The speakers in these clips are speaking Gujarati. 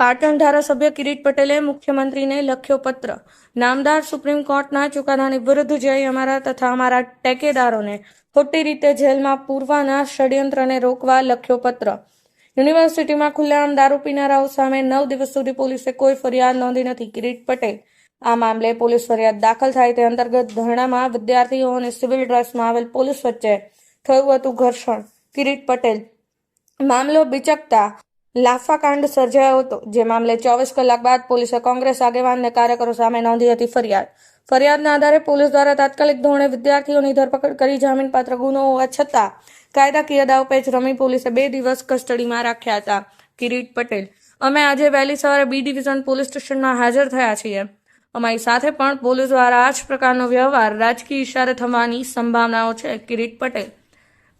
પાટણ ધારાસભ્ય કિરીટ પટેલે મુખ્યમંત્રીને લખ્યો પત્ર. નામદાર સુપ્રીમ કોર્ટના ચુકાદાની વિરુદ્ધ જઈ અમારા તથા અમારા ટેકેદારોને ખોટી રીતે જેલમાં પૂરવાના ષડયંત્રને રોકવા લખ્યો પત્ર. યુનિવર્સિટીમાં ખુલ્લેઆમ દારૂ પીનારાઓ સામે નવ દિવસ સુધી પોલીસે કોઈ ફરિયાદ નોંધી નથી. કિરીટ પટેલ, આ મામલે પોલીસ ફરિયાદ દાખલ થાય તે અંતર્ગત ધરણામાં વિદ્યાર્થીઓ અને સિવિલ ડ્રેસમાં આવેલ પોલીસ વચ્ચે થયું હતું ઘર્ષણ. કિરીટ પટેલ, મામલો બિચકતા લાફાકાંડ સર્જાયો હતો. જે મામલે ચોવીસ કલાક બાદ પોલીસે કોંગ્રેસ આગેવાનને કાર્યકરો સામે નોંધી હતી ફરિયાદ. ફરિયાદના આધારે પોલીસ દ્વારા તાત્કાલિક ધોરણે વિદ્યાર્થીઓની ધરપકડ કરી જામીનપાત્ર ગુનો હોવા છતાં કાયદાકીય દાવપેચ રમી પોલીસે બે દિવસ કસ્ટડીમાં રાખ્યા હતા. કિરીટ પટેલ. અમે આજે વહેલી સવારે બી ડિવિઝન પોલીસ સ્ટેશનમાં હાજર થયા છીએ. અમારી સાથે પણ પોલીસ દ્વારા આ જ પ્રકારનો વ્યવહાર રાજકીય ઇશારે થવાની સંભાવનાઓ છે. કિરીટ પટેલ.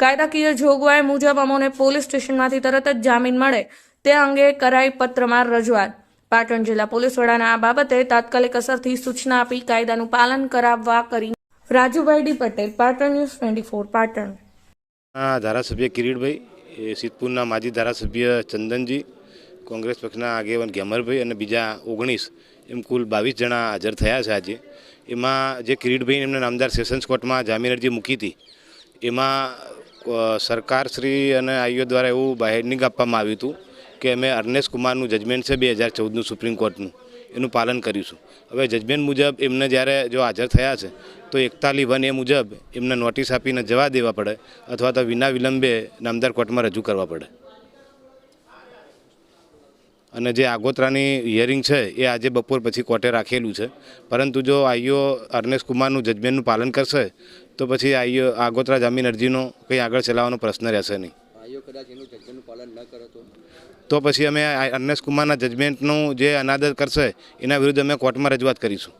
કાયદાકીય જોગવાઈ મુજબ અમોને પોલીસ સ્ટેશનમાંથી તરત જ જામીન મળે તે અંગે કરાઈ પત્રમાં રજૂઆત. પાટણ જિલ્લા પોલીસ વડાના આ બાબતે તાત્કાલિક અસરથી સૂચના આપી કાયદાનું પાલન કરાવવા કરી Rajubhai D Patel, Patan news twenty four, Patan. ધારાસભ્ય કિરીટભાઈ, એ સિદ્ધપુરના માજી ધારાસભ્ય ચંદનજી, કોંગ્રેસ પક્ષના આગેવાન ગેમરભાઈ અને બીજા ઓગણીસ, એમ કુલ બાવીસ જણા હાજર થયા છે આજે. એમાં જે કિરીટભાઈ એમને નામદાર સેશન્સ કોર્ટમાં જામીન અરજી મૂકી હતી, એમાં સરકારશ્રી અને આઈઓ દ્વારા એવું બાહેરનિંગ આપવામાં આવ્યું હતું કે અમે અર્નેશ કુમારનું જજમેન્ટ છે બે હજાર ચૌદનું સુપ્રીમ કોર્ટનું. એનું પાલન કરીશું. હવે જજમેન્ટ મુજબ એમને જ્યારે જો હાજર થયા છે, તો એકતાલી વન એ મુજબ એમને નોટિસ આપીને જવા દેવા પડે અથવા તો વિના વિલંબે નામદાર કોર્ટમાં રજૂ કરવા પડે. અને જે આગોતરાની હિયરિંગ છે એ આજે બપોર પછી કોર્ટે રાખેલું છે. પરંતુ જો આઈઓ અર્નેશ કુમારનું જજમેન્ટનું પાલન કરશે તો પછી આઈઓ આગોતરા જામીન અરજીનો કંઈ આગળ ચલાવવાનો પ્રશ્ન રહેશે નહીં. તો? તો પછી અમે આ અર્નેશ કુમારના જજમેન્ટનું જે અનાદર કરશે એના વિરુદ્ધ અમે કોર્ટમાં રજૂઆત કરીશું.